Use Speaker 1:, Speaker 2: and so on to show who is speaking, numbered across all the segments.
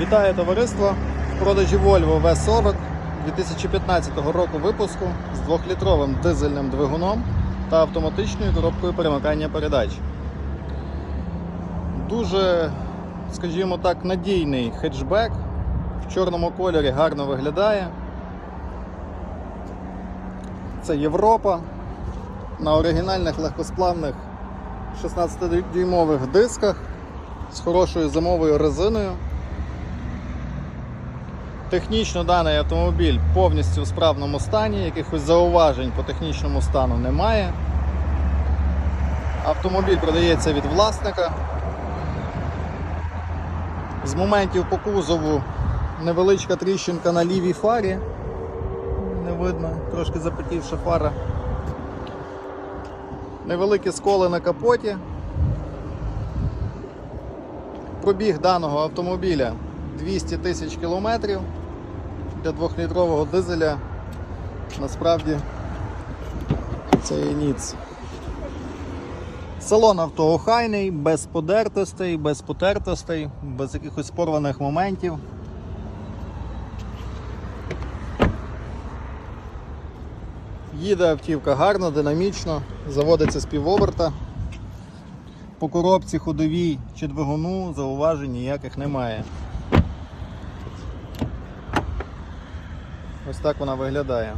Speaker 1: Вітаю товариство в продажі Volvo V40 2015 року випуску з 2-літровим дизельним двигуном та автоматичною коробкою перемикання передач. Дуже, скажімо так, надійний хетчбек. В чорному кольорі гарно виглядає. Це Європа на оригінальних легкосплавних 16-дюймових дисках з хорошою зимовою резиною. Технічно даний автомобіль повністю в справному стані, якихось зауважень по технічному стану немає. Автомобіль продається від власника. З моментів по кузову невеличка тріщинка на лівій фарі. Не видно, трошки запотівша фара. Невеликі сколи на капоті. Пробіг даного автомобіля 200 тисяч кілометрів для 2-літрового дизеля. Насправді це є ніц. Салон авто охайний, без подертостей, без потертостей, без якихось порваних моментів. Їде автівка гарно, динамічно, заводиться з півоберта. По коробці ходовій чи двигуну зауважень ніяких немає. Ось так вона виглядає.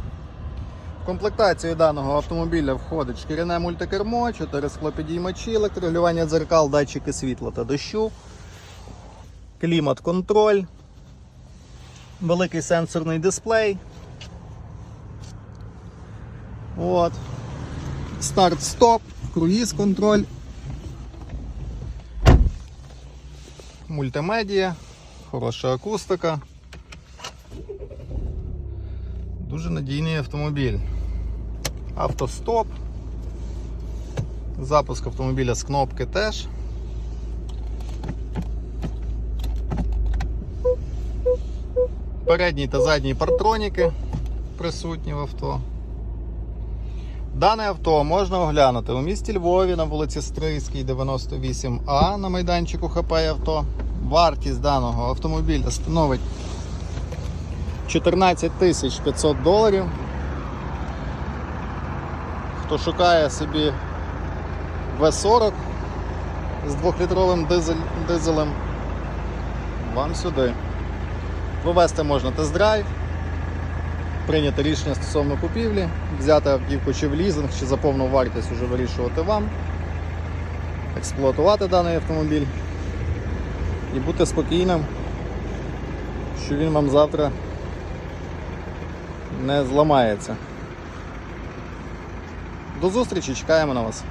Speaker 1: В комплектацію даного автомобіля входить шкіряне мультикермо, 4 склопідіймачі, електрорегулювання дзеркал, датчики світла та дощу, клімат-контроль, великий сенсорний дисплей. От. Старт-стоп, круїз-контроль. Мультимедіа, хороша акустика. Дуже надійний автомобіль. Автостоп. Запуск автомобіля з кнопки теж. Передній та задній партроніки присутні в авто. Дане авто можна оглянути у місті Львові на вулиці Стрийській, 98А на майданчику ХП авто. Вартість даного автомобіля становить 14 тисяч 500 доларів. Хто шукає собі V40 з 2-літровим дизель, дизелем, вам сюди. Вивезти можна тест-драйв, прийняти рішення стосовно купівлі, взяти автівку чи в лізинг, чи за повну вартість вже вирішувати вам, експлуатувати даний автомобіль і бути спокійним, що він вам завтра не зламається. До зустрічі, чекаємо на вас.